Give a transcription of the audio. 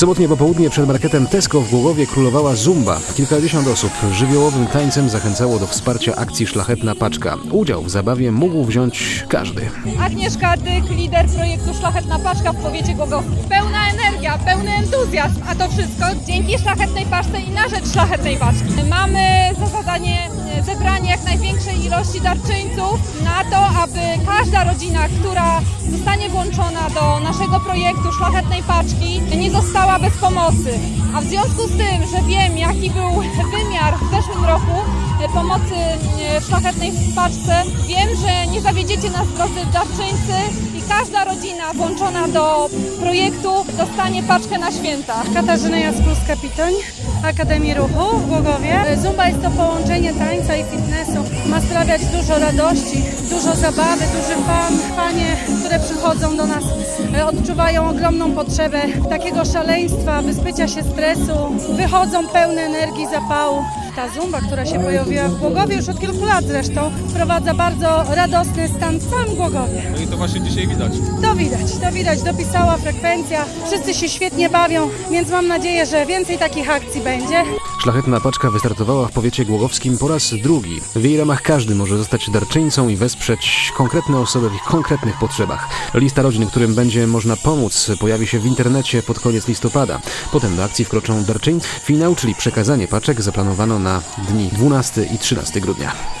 sobotnie popołudnie przed marketem Tesco w Głogowie królowała zumba. Kilkadziesiąt osób żywiołowym tańcem zachęcało do wsparcia akcji Szlachetna Paczka. Udział w zabawie mógł wziąć każdy. Agnieszka Dyk, lider projektu Szlachetna Paczka w powiecie głogowskim. Pełna energia, pełny entuzjazm, a to wszystko dzięki Szlachetnej Paczce i na rzecz Szlachetnej Paczki. Mamy za zadanie e, zebranie jak największej ilości darczyńców na to, aby każda rodzina, która zostanie włączona do naszego projektu Szlachetnej Paczki nie została bez pomocy. A w związku z tym, że wiem jaki był wymiar w zeszłym roku e, pomocy e, w Szlachetnej Paczce, wiem, że nie zawiedziecie nas drodzy darczyńcy i każda rodzina włączona do projektu dostanie paczkę na święta. Katarzyna Jaskulska-Pitoń, Akademii Ruchu w Głogowie. Zumba jest to połączenie tańca i fitnessu. Ma sprawiać dużo radości, dużo zabawy, duży fan. Panie, które przychodzą do nas, e, odczuwają ogromną potrzebę takiego szaleństwa, wyzbycia się stresu. Wychodzą pełne energii, zapału. Ta zumba, która się pojawiła w Głogowie już od kilku lat zresztą, wprowadza bardzo radosny stan w całym Głogowie. No i to właśnie dzisiaj widać. To widać, to widać, dopisała frekwencja, wszyscy się świetnie bawią, więc mam nadzieję, że więcej takich akcji będzie. Szlachetna Paczka wystartowała w powiecie głogowskim po raz drugi. W jej ramach każdy może zostać darczyńcą i wesprzeć konkretne osoby w ich konkretnych potrzebach. Lista rodzin, którym będzie można pomóc, pojawi się w internecie pod koniec listopada. Potem do akcji wkroczą darczyńcy. Finał, czyli przekazanie paczek, zaplanowano na dni 12 i 13 grudnia.